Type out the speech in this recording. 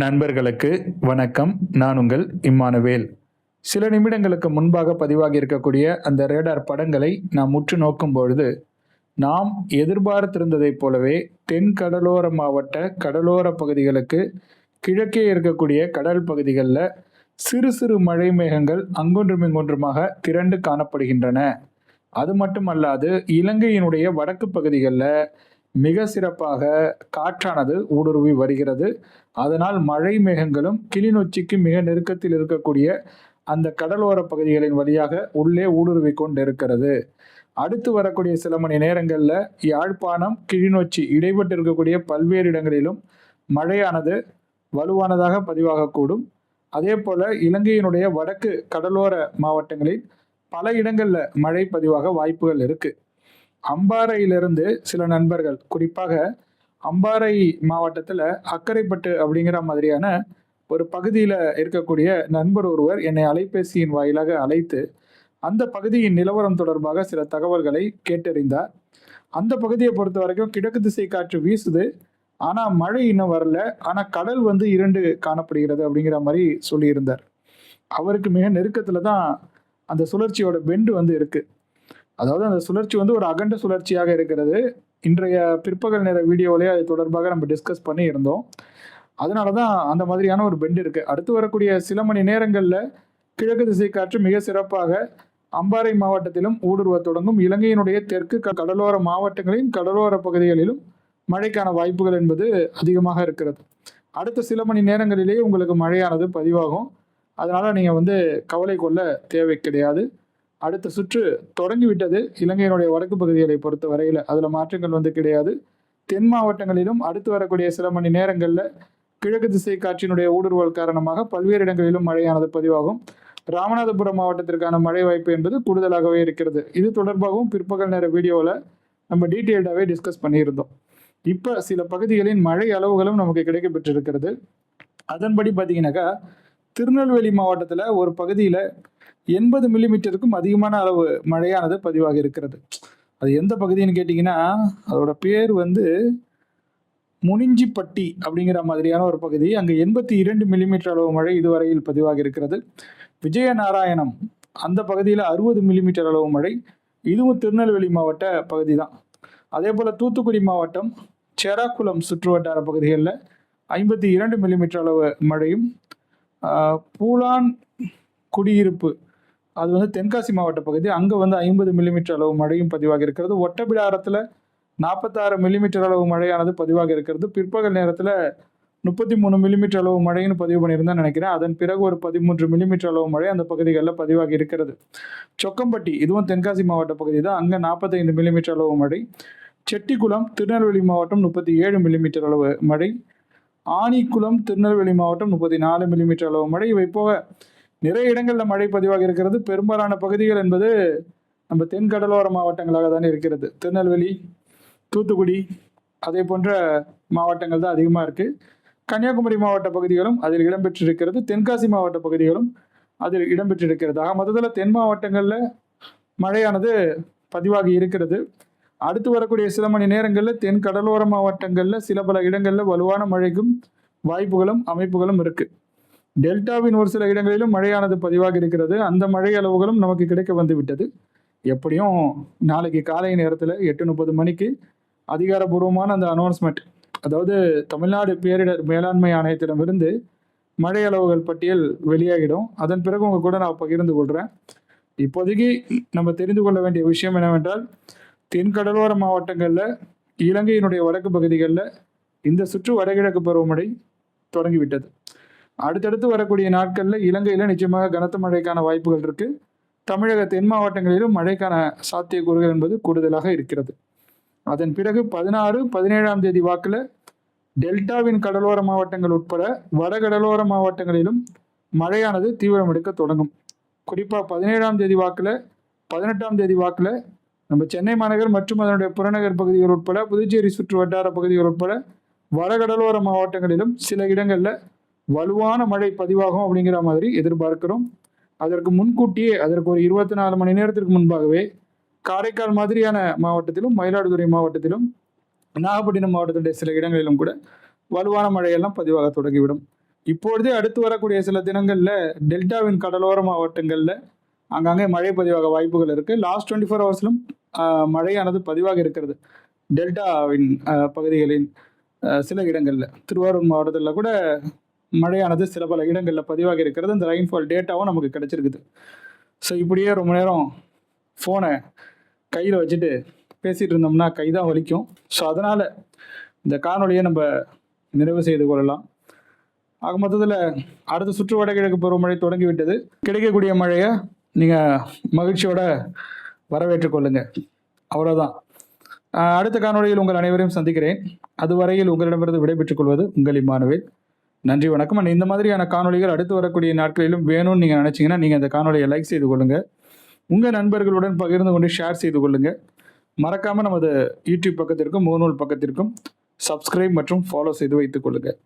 நண்பர்களுக்கு வணக்கம். நான் உங்கள் இம்மானுவேல். சில நிமிடங்களுக்கு முன்பாக பதிவாகி இருக்கக்கூடிய அந்த ரேடார் படங்களை நாம் உற்று நோக்கும் பொழுது நாம் எதிர்பார்த்திருந்ததைப் போலவே தென் கடலோர மாவட்ட கடலோர பகுதிகளுக்கு கிழக்கே இருக்கக்கூடிய கடல் பகுதிகளில் சிறு சிறு மழை மேகங்கள் அங்கொன்றும் இங்கொன்றுமாக திரண்டு காணப்படுகின்றன. அது மட்டுமல்லாது இலங்கையினுடைய வடக்கு பகுதிகளில் மிக சிறப்பாக காற்றானது ஊடுருவி வருகிறது. அதனால் மழை மேகங்களும் கிளிநொச்சிக்கு மிக நெருக்கத்தில் இருக்கக்கூடிய அந்த கடலோர பகுதிகளின் வழியாக உள்ளே ஊடுருவி கொண்டிருக்கிறது. அடுத்து வரக்கூடிய சில மணி நேரங்களில் யாழ்ப்பாணம் கிளிநொச்சி இடைப்பட்டு இருக்கக்கூடிய பல்வேறு இடங்களிலும் மழையானது வலுவானதாக பதிவாகக்கூடும். அதே போல இலங்கையினுடைய வடக்கு கடலோர மாவட்டங்களில் பல இடங்களில் மழை பதிவாக வாய்ப்புகள் இருக்கு. அம்பாறையிலிருந்து சில நண்பர்கள் குறிப்பாக அம்பாறை மாவட்டத்தில் அக்கரைப்பட்டு அப்படிங்கிற மாதிரியான ஒரு பகுதியில் இருக்கக்கூடிய நண்பர் ஒருவர் என்னை அலைபேசியின் வாயிலாக அழைத்து அந்த பகுதியின் நிலவரம் தொடர்பாக சில தகவல்களை கேட்டறிந்தார். அந்த பகுதியை பொறுத்த வரைக்கும் கிழக்கு திசை காற்று வீசுது. ஆனால் மழை இன்னும் வரல. ஆனால் கடல் வந்து இரண்டு காணப்படுகிறது அப்படிங்கிற மாதிரி சொல்லியிருந்தார். அவருக்கு மிக நெருக்கத்தில் தான் அந்த சுழற்சியோட பெண்டு வந்து இருக்குது அதாவது அந்த சுழற்சி வந்து ஒரு அகண்ட சுழற்சியாக இருக்கிறது. இன்றைய பிற்பகல் நேர வீடியோவிலே அது தொடர்பாக நம்ம டிஸ்கஸ் பண்ணி இருந்தோம் அதனால தான் அந்த மாதிரியான ஒரு பெண்ட் இருக்குது அடுத்து வரக்கூடிய சில மணி நேரங்களில் கிழக்கு திசை காற்று மிக சிறப்பாக அம்பாறை மாவட்டத்திலும் ஊடுருவ தொடங்கும். இலங்கையினுடைய தெற்கு க- கடலோர மாவட்டங்களின் கடலோர பகுதிகளிலும் மழைக்கான வாய்ப்புகள் என்பது அதிகமாக இருக்கிறது. அடுத்த சில மணி நேரங்களிலேயே உங்களுக்கு மழையானது பதிவாகும். அதனால் நீங்கள் வந்து கவலை கொள்ள தேவை கிடையாது. அடுத்த சுற்று தொடங்கிவிட்டது. இலங்கையினுடைய வடக்கு பகுதிகளை பொறுத்த வரையில் அதில் மாற்றங்கள் வந்து கிடையாது. தென் மாவட்டங்களிலும் அடுத்து வரக்கூடிய சில மணி நேரங்களில் கிழக்கு திசை காற்றினுடைய ஊடுருவல் காரணமாக பல்வேறு இடங்களிலும் மழையானது பதிவாகும். ராமநாதபுரம் மாவட்டத்திற்கான மழை வாய்ப்பு என்பது கூடுதலாகவே இருக்கிறது. இது தொடர்பாகவும் பிற்பகல் நேர வீடியோவில் நம்ம டீட்டெயில்டாகவே டிஸ்கஸ் பண்ணியிருந்தோம். இப்போ சில பகுதிகளின் மழை அளவுகளும் நமக்கு கிடைக்க பெற்றிருக்கிறது அதன்படி பார்த்தீங்கன்னாக்கா திருநெல்வேலி மாவட்டத்தில் ஒரு பகுதியில் எண்பது மில்லிமீட்டருக்கும் அதிகமான அளவு மழையானது பதிவாக இருக்கிறது. அது எந்த பகுதின்னு கேட்டிங்கன்னா அதோட பேர் வந்து முனிஞ்சிப்பட்டி அப்படிங்கிற மாதிரியான ஒரு பகுதி. அங்கே எண்பத்தி இரண்டு மில்லிமீட்டர் அளவு மழை இதுவரையில் பதிவாக இருக்கிறது. விஜயநாராயணம் அந்த பகுதியில் அறுபது மில்லிமீட்டர் அளவு மழை. இதுவும் திருநெல்வேலி மாவட்ட பகுதி தான். அதே போல் தூத்துக்குடி மாவட்டம் செராக்குளம் சுற்றுவட்டார பகுதிகளில் ஐம்பத்தி இரண்டு மில்லிமீட்டர் அளவு மழையும் பூலான் குடியிருப்பு. அது வந்து தென்காசி மாவட்ட பகுதி. அங்கே வந்து ஐம்பது மில்லிமீட்டர் அளவு மழையும் பதிவாக இருக்கிறது. ஒட்டப்பிடாரத்தில் நாற்பத்தாறு மில்லிமீட்டர் அளவு மழையானது பதிவாக இருக்கிறது. பிற்பகல் நேரத்தில் முப்பத்தி மூணு மில்லிமீட்டர் அளவு மழைன்னு பதிவு பண்ணியிருந்தேன் நினைக்கிறேன். அதன் பிறகு ஒரு பதிமூன்று மில்லிமீட்டர் அளவு மழை அந்த பகுதிகளில் பதிவாகி இருக்கிறது. சொக்கம்பட்டி இதுவும் தென்காசி மாவட்ட பகுதி தான். அங்கே நாற்பத்தைந்து மில்லிமீட்டர் அளவு மழை. செட்டிக்குளம் திருநெல்வேலி மாவட்டம் முப்பத்தி ஏழு மில்லிமீட்டர் அளவு மழை. ஆணிக்குளம் திருநெல்வேலி மாவட்டம் முப்பத்தி நாலு மில்லிமீட்டர் அளவு மழை. இவை போக நிறைய இடங்களில் மழை பதிவாக இருக்கிறது. பெரும்பாலான பகுதிகள் என்பது நம்ம தென் கடலோர மாவட்டங்களாக தானே இருக்கிறது. திருநெல்வேலி தூத்துக்குடி அதே போன்ற மாவட்டங்கள் தான் அதிகமாக இருக்குது கன்னியாகுமரி மாவட்ட பகுதிகளும் அதில் இடம்பெற்றிருக்கிறது. தென்காசி மாவட்ட பகுதிகளும் அதில் இடம்பெற்றிருக்கிறது. ஆக மொத்தத்தில் தென் மாவட்டங்களில் மழையானது பதிவாகி இருக்கிறது. அடுத்து வரக்கூடிய சில மணி நேரங்களில் தென் கடலோர மாவட்டங்களில் சில பல இடங்களில் வலுவான மழைக்கும் வாய்ப்புகளும் அமைப்புகளும் இருக்குது டெல்டாவின் ஒரு சில இடங்களிலும் மழையானது பதிவாக இருக்கிறது. அந்த மழை அளவுகளும் நமக்கு கிடைக்க வந்து விட்டது எப்படியும் நாளைக்கு காலை நேரத்தில் எட்டு முப்பது மணிக்கு அதிகாரப்பூர்வமான அந்த அனௌன்ஸ்மெண்ட் அதாவது தமிழ்நாடு பேரிடர் மேலாண்மை ஆணையத்திடமிருந்து மழை அளவுகள் பட்டியல் வெளியாகிடும். அதன் பிறகு உங்கள் கூட நான் பகிர்ந்து கொள்கிறேன் இப்போதைக்கு நம்ம தெரிந்து கொள்ள வேண்டிய விஷயம் என்னவென்றால் தென் கடலோர மாவட்டங்களில் இலங்கையினுடைய வடக்கு பகுதிகளில் இந்த சுற்று வடகிழக்கு பருவமழை தொடங்கிவிட்டது. அடுத்தடுத்து வரக்கூடிய நாட்களில் இலங்கையில் நிச்சயமாக கனத்த மழைக்கான வாய்ப்புகள் இருக்கு. தமிழக தென் மாவட்டங்களிலும் மழைக்கான சாத்தியக்கூறுகள் என்பது கூடுதலாக இருக்கிறது. அதன் பிறகு பதினாறு பதினேழாம் தேதி வாக்கில் டெல்டாவின் கடலோர மாவட்டங்கள் உட்பட வடகடலோர மாவட்டங்களிலும் மழையானது தீவிரம் எடுக்க தொடங்கும். குறிப்பாக பதினேழாம் தேதி வாக்கில் பதினெட்டாம் தேதி வாக்கில் நம்ம சென்னை மாநகர் மற்றும் அதனுடைய புறநகர் பகுதிகள் உட்பட புதுச்சேரி சுற்று வட்டார பகுதிகள் உட்பட வடகடலோர மாவட்டங்களிலும் சில இடங்களில் வலுவான மழை பதிவாகும் அப்படிங்கிற மாதிரி எதிர்பார்க்கிறோம். அதற்கு முன்கூட்டியே அதற்கு ஒரு இருபத்தி நாலு மணி நேரத்திற்கு முன்பாகவே காரைக்கால் மாதிரியான மாவட்டத்திலும் மயிலாடுதுறை மாவட்டத்திலும் நாகப்பட்டினம் மாவட்டத்துடைய சில இடங்களிலும் கூட வலுவான மழையெல்லாம் பதிவாக தொடங்கிவிடும். இப்பொழுதே அடுத்து வரக்கூடிய சில தினங்களில் டெல்டாவின் கடலோர மாவட்டங்களில் அங்கங்கே மழை பதிவாக வாய்ப்புகள் இருக்குது லாஸ்ட் டுவெண்ட்டி ஃபோர் ஹவர்ஸ்லும் மழையானது பதிவாக இருக்கிறது. டெல்டாவின் பகுதிகளின் சில இடங்களில். திருவாரூர் மாவட்டத்தில் கூட மழையானது சில பல இடங்களில் பதிவாக இருக்கிறது. இந்த ரெயின்ஃபால் டேட்டாவும் நமக்கு கிடைச்சிருக்குது. ஸோ இப்படியே ரொம்ப நேரம் ஃபோனை கையில் வச்சுட்டு பேசிகிட்டு இருந்தோம்னா கை தான் வலிக்கும். ஸோ அதனால் இந்த காணொளியை நம்ம நிறைவு செய்து கொள்ளலாம். ஆக மொத்தத்தில் அடுத்த சுற்று வடகிழக்கு பருவமழை தொடங்கிவிட்டது. கிடைக்கக்கூடிய மழையை நீங்கள் மகிழ்ச்சியோட வரவேற்று கொள்ளுங்க. அவ்வளோதான் அடுத்த காணொளியில் உங்கள் அனைவரையும் சந்திக்கிறேன். அதுவரையில் உங்களிடமிருந்து விடைபெற்றுக் கொள்வது உங்கள் இம்மானுவேல். நன்றி வணக்கம். அண்ட் இந்த மாதிரியான காணொளிகள் அடுத்து வரக்கூடிய நாட்களிலும் வேணும்னு நீங்கள் நினச்சிங்கன்னா நீங்கள் அந்த காணொளியை லைக் செய்து கொள்ளுங்கள் உங்கள் நண்பர்களுடன் பகிர்ந்து கொண்டு ஷேர் செய்து கொள்ளுங்கள் மறக்காமல் நமது யூடியூப் பக்கத்திற்கும் முகநூல் பக்கத்திற்கும் சப்ஸ்கிரைப் மற்றும் ஃபாலோ செய்து வைத்துக் கொள்ளுங்கள்